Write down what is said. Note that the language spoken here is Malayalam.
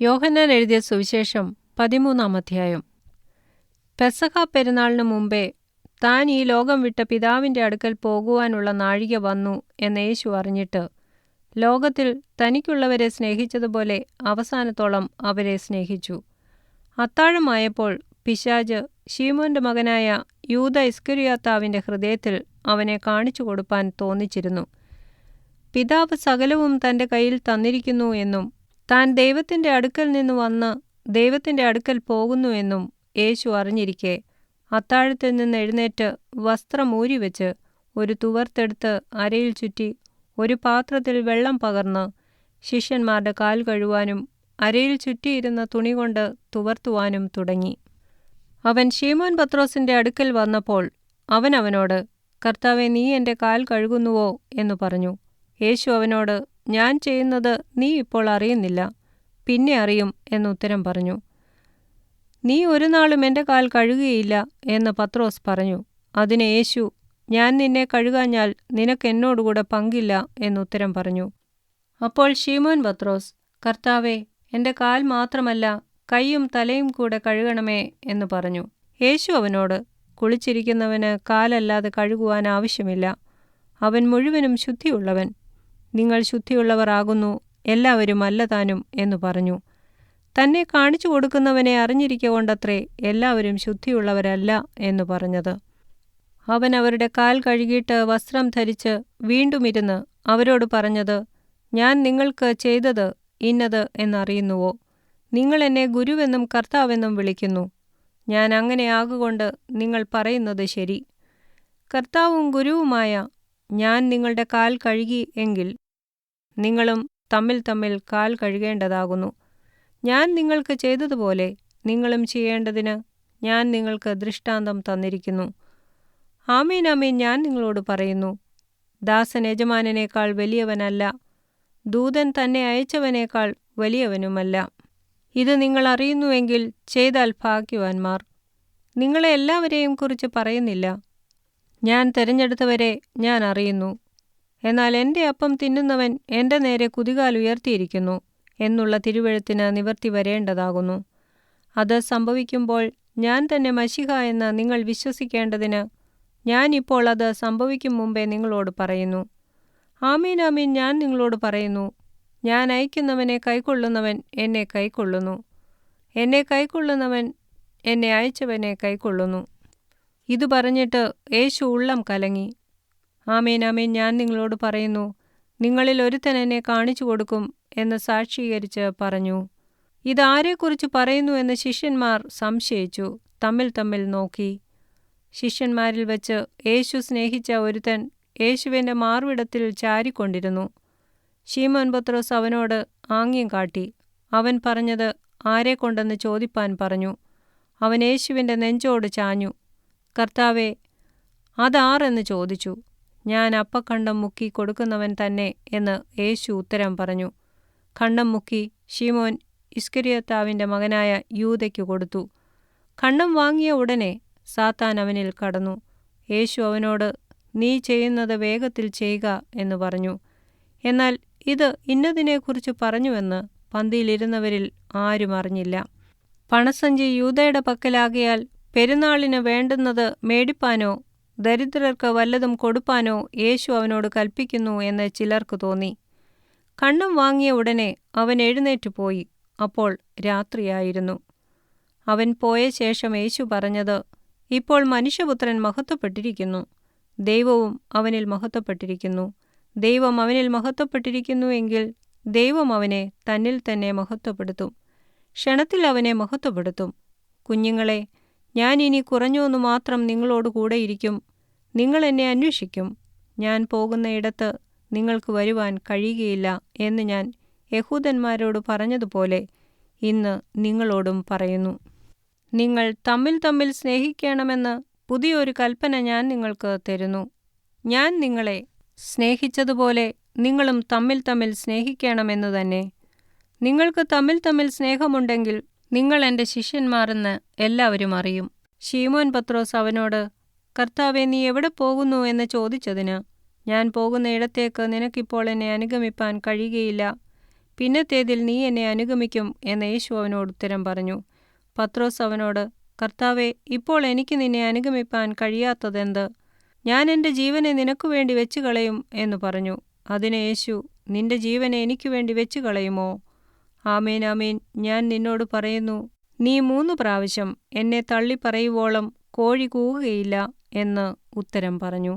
യോഹന്നാൻ എഴുതിയ സുവിശേഷം പതിമൂന്നാം അധ്യായം. പെസഹ പെരുന്നാളിനു മുമ്പേ താൻ ഈ ലോകം വിട്ട പിതാവിന്റെ അടുക്കൽ പോകുവാനുള്ള നാഴിക വന്നു എന്ന് യേശു അറിഞ്ഞിട്ട് ലോകത്തിൽ തനിക്കുള്ളവരെ സ്നേഹിച്ചതുപോലെ അവസാനത്തോളം അവരെ സ്നേഹിച്ചു. അത്താഴമായപ്പോൾ പിശാജ് ഷീമോന്റെ മകനായ യൂത ഇസ്കുരിയാത്താവിന്റെ ഹൃദയത്തിൽ അവനെ കാണിച്ചു കൊടുപ്പാൻ തോന്നിച്ചിരുന്നു. പിതാവ് സകലവും തന്റെ കയ്യിൽ തന്നിരിക്കുന്നു എന്നും താൻ ദൈവത്തിന്റെ അടുക്കൽ നിന്ന് വന്ന് ദൈവത്തിന്റെ അടുക്കൽ പോകുന്നുവെന്നും യേശു അറിഞ്ഞിരിക്കെ. അത്താഴത്തിൽ നിന്ന് എഴുന്നേറ്റ് വസ്ത്രം ഊരിവെച്ച് ഒരു തുവർത്തെടുത്ത് അരയിൽ ചുറ്റി ഒരു പാത്രത്തിൽ വെള്ളം പകർന്ന് ശിഷ്യന്മാരുടെ കാൽ കഴുവാനും അരയിൽ ചുറ്റിയിരുന്ന തുണി കൊണ്ട് തുവർത്തുവാനും തുടങ്ങി. അവൻ ഷീമോൻ പത്രോസിന്റെ അടുക്കൽ വന്നപ്പോൾ അവൻ അവനോട് കർത്താവെ നീ എന്റെ കാൽ കഴുകുന്നുവോ? എന്നു പറഞ്ഞു. യേശു അവനോട് ഞാൻ ചെയ്യുന്നത് നീ ഇപ്പോൾ അറിയുന്നില്ല. പിന്നെ അറിയും എന്നുത്തരം പറഞ്ഞു. നീ ഒരു നാളും എന്റെ കാൽ കഴുകുകയില്ല എന്ന് പത്രോസ് പറഞ്ഞു. അതിന് യേശു ഞാൻ നിന്നെ കഴുകാഞ്ഞാൽ നിനക്ക് എന്നോടുകൂടെ പങ്കില്ല എന്നുത്തരം പറഞ്ഞു. അപ്പോൾ ഷീമോൻ പത്രോസ് കർത്താവെ എന്റെ കാൽ മാത്രമല്ല കൈയും തലയും കൂടെ കഴുകണമേ എന്ന് പറഞ്ഞു. യേശു അവനോട് കുളിച്ചിരിക്കുന്നവന് കാലല്ലാതെ കഴുകുവാൻ ആവശ്യമില്ല. അവൻ മുഴുവനും ശുദ്ധിയുള്ളവൻ. നിങ്ങൾ ശുദ്ധിയുള്ളവരാകുന്നു എല്ലാവരും അല്ല താനും എന്നു പറഞ്ഞു. തന്നെ കാണിച്ചു കൊടുക്കുന്നവനെ അറിഞ്ഞിരിക്കൊണ്ടത്രേ എല്ലാവരും ശുദ്ധിയുള്ളവരല്ല എന്നു പറഞ്ഞത്. അവൻ അവരുടെ കാൽ കഴുകിയിട്ട് വസ്ത്രം ധരിച്ച് വീണ്ടും ഇരുന്ന് അവരോട് പറഞ്ഞത് ഞാൻ നിങ്ങൾക്ക് ചെയ്തത് ഇന്നത് എന്നറിയുന്നുവോ? നിങ്ങൾ എന്നെ ഗുരുവെന്നും കർത്താവെന്നും വിളിക്കുന്നു. ഞാൻ അങ്ങനെ ആകുകൊണ്ട് നിങ്ങൾ പറയുന്നത് ശരി. കർത്താവും ഗുരുവുമായ ഞാൻ നിങ്ങളുടെ കാൽ കഴുകി എങ്കിൽ നിങ്ങളും തമ്മിൽ തമ്മിൽ കാൽ കഴുകേണ്ടതാകുന്നു. ഞാൻ നിങ്ങൾക്ക് ചെയ്തതുപോലെ നിങ്ങളും ചെയ്യേണ്ടതിന് ഞാൻ നിങ്ങൾക്ക് ദൃഷ്ടാന്തം തന്നിരിക്കുന്നു. ആമീൻ ആമീൻ ഞാൻ നിങ്ങളോട് പറയുന്നു ദാസൻ യജമാനേക്കാൾ വലിയവനല്ല ദൂതൻ തന്നെ അയച്ചവനേക്കാൾ വലിയവനുമല്ല. ഇത് നിങ്ങൾ അറിയുന്നുവെങ്കിൽ ചെയ്താൽ ഭാഗ്യവാന്മാർ. നിങ്ങളെ എല്ലാവരെയും കുറിച്ച് പറയുന്നില്ല ഞാൻ തെരഞ്ഞെടുത്തവരെ ഞാൻ അറിയുന്നു. എന്നാൽ എന്റെ അപ്പം തിന്നുന്നവൻ എന്റെ നേരെ കുതികാൽ ഉയർത്തിയിരിക്കുന്നു എന്നുള്ള തിരുവഴുത്തിന് നിവർത്തി വരേണ്ടതാകുന്നു. അത് സംഭവിക്കുമ്പോൾ ഞാൻ തന്നെ മഷിഹ എന്ന് നിങ്ങൾ വിശ്വസിക്കേണ്ടതിന് ഞാൻ ഇപ്പോൾ അത് സംഭവിക്കും മുമ്പേ നിങ്ങളോട് പറയുന്നു. ആമീൻ ആമീൻ ഞാൻ നിങ്ങളോട് പറയുന്നു. ഞാൻ അയക്കുന്നവനെ കൈക്കൊള്ളുന്നവൻ എന്നെ കൈക്കൊള്ളുന്നു. എന്നെ കൈക്കൊള്ളുന്നവൻ എന്നെ അയച്ചവനെ കൈക്കൊള്ളുന്നു. ഇത് പറഞ്ഞിട്ട് യേശു ഉള്ളം കലങ്ങി. ആമേൻ ആമേൻ ഞാൻ നിങ്ങളോട് പറയുന്നു നിങ്ങളിൽ ഒരുത്തൻ എന്നെ കാണിച്ചു കൊടുക്കും എന്ന് സാക്ഷീകരിച്ച് പറഞ്ഞു. ഇതാരെക്കുറിച്ച് പറയുന്നു എന്ന് ശിഷ്യന്മാർ സംശയിച്ചു തമ്മിൽ തമ്മിൽ നോക്കി. ശിഷ്യന്മാരിൽ വച്ച് യേശു സ്നേഹിച്ച ഒരുത്തൻ യേശുവിന്റെ മാർവിടത്തിൽ ചാരിക്കൊണ്ടിരുന്നു. ശീമോൻ പത്രോസ് അവനോട് ആംഗ്യം കാട്ടി. അവൻ പറഞ്ഞത് ആരെക്കൊണ്ടെന്ന് ചോദിപ്പാൻ പറഞ്ഞു. അവൻ യേശുവിന്റെ നെഞ്ചോട് ചാഞ്ഞു. കർത്താവെ അതാരെന്ന് ചോദിച്ചു. ഞാൻ അപ്പക്കണ്ടം മുക്കി കൊടുക്കുന്നവൻ തന്നെ എന്ന് യേശു ഉത്തരം പറഞ്ഞു. ഖണ്ഡം മുക്കി ഷീമോൻ ഇസ്കരിയത്താവിന്റെ മകനായ യൂതയ്ക്ക് കൊടുത്തു. ഖണ്ഡം വാങ്ങിയ ഉടനെ സാത്താൻ അവനിൽ കടന്നു. യേശു അവനോട് നീ ചെയ്യുന്നത് വേഗത്തിൽ ചെയ്യുക എന്ന് പറഞ്ഞു. എന്നാൽ ഇത് ഇന്നതിനെക്കുറിച്ച് പറഞ്ഞുവെന്ന് പന്തിയിലിരുന്നവരിൽ ആരും അറിഞ്ഞില്ല. പണസഞ്ചി യൂതയുടെ പക്കലാകിയാൽ പെരുന്നാളിന് വേണ്ടുന്നത് മേടിപ്പാനോ ദരിദ്രർക്ക് വല്ലതും കൊടുപ്പാനോ യേശു അവനോട് കൽപ്പിക്കുന്നു എന്ന് ചിലർക്ക് തോന്നി. കണ്ണം വാങ്ങിയ ഉടനെ അവൻ എഴുന്നേറ്റ് പോയി. അപ്പോൾ രാത്രിയായിരുന്നു. അവൻ പോയ ശേഷം യേശു പറഞ്ഞത് ഇപ്പോൾ മനുഷ്യപുത്രൻ മഹത്വപ്പെട്ടിരിക്കുന്നു. ദൈവവും അവനിൽ മഹത്വപ്പെട്ടിരിക്കുന്നു. ദൈവം അവനിൽ മഹത്വപ്പെട്ടിരിക്കുന്നുവെങ്കിൽ ദൈവം അവനെ തന്നിൽ തന്നെ മഹത്വപ്പെടുത്തും. ക്ഷണത്തിൽ അവനെ മഹത്വപ്പെടുത്തും. കുഞ്ഞുങ്ങളെ ഞാൻ ഇനി കുറഞ്ഞൊന്നു മാത്രം നിങ്ങളോട് കൂടെയിരിക്കും നിങ്ങൾ എന്നെ അന്വേഷിക്കും. ഞാൻ പോകുന്ന ഇടത്ത് നിങ്ങൾക്ക് വരുവാൻ കഴിയുകയില്ല എന്ന് ഞാൻ യഹൂദന്മാരോട് പറഞ്ഞതുപോലെ ഇന്ന് നിങ്ങളോടും പറയുന്നു. നിങ്ങൾ തമ്മിൽ തമ്മിൽ സ്നേഹിക്കണമെന്ന് പുതിയൊരു കൽപ്പന ഞാൻ നിങ്ങൾക്ക് തരുന്നു. ഞാൻ നിങ്ങളെ സ്നേഹിച്ചതുപോലെ നിങ്ങളും തമ്മിൽ തമ്മിൽ സ്നേഹിക്കണമെന്ന് തന്നെ. നിങ്ങൾക്ക് തമ്മിൽ തമ്മിൽ സ്നേഹമുണ്ടെങ്കിൽ നിങ്ങൾ എന്റെ ശിഷ്യന്മാരെന്ന് എല്ലാവരും അറിയും. ഷീമോൻ പത്രോസ് അവനോട് കർത്താവെ നീ എവിടെ പോകുന്നു? എന്ന് ചോദിച്ചതിന് ഞാൻ പോകുന്ന ഇടത്തേക്ക് നിനക്കിപ്പോൾ എന്നെ അനുഗമിപ്പാൻ കഴിയുകയില്ല. പിന്നത്തേതിൽ നീ എന്നെ അനുഗമിക്കും എന്ന് യേശു അവനോട് ഉത്തരം പറഞ്ഞു. പത്രോസ് അവനോട് കർത്താവെ ഇപ്പോൾ എനിക്ക് നിന്നെ അനുഗമിപ്പാൻ കഴിയാത്തതെന്ത്? ഞാൻ എന്റെ ജീവനെ നിനക്കു വേണ്ടി വെച്ചു കളയും എന്ന് പറഞ്ഞു. അതിന് യേശു നിന്റെ ജീവനെ എനിക്ക് വേണ്ടി വെച്ചു കളയുമോ ആമേൻ ആമേൻ. ഞാൻ നിന്നോട് പറയുന്നു നീ മൂന്നു പ്രാവശ്യം എന്നെ തള്ളിപ്പറയുവോളം കോഴി കൂകുകയില്ല എന്ന് ഉത്തരം പറഞ്ഞു.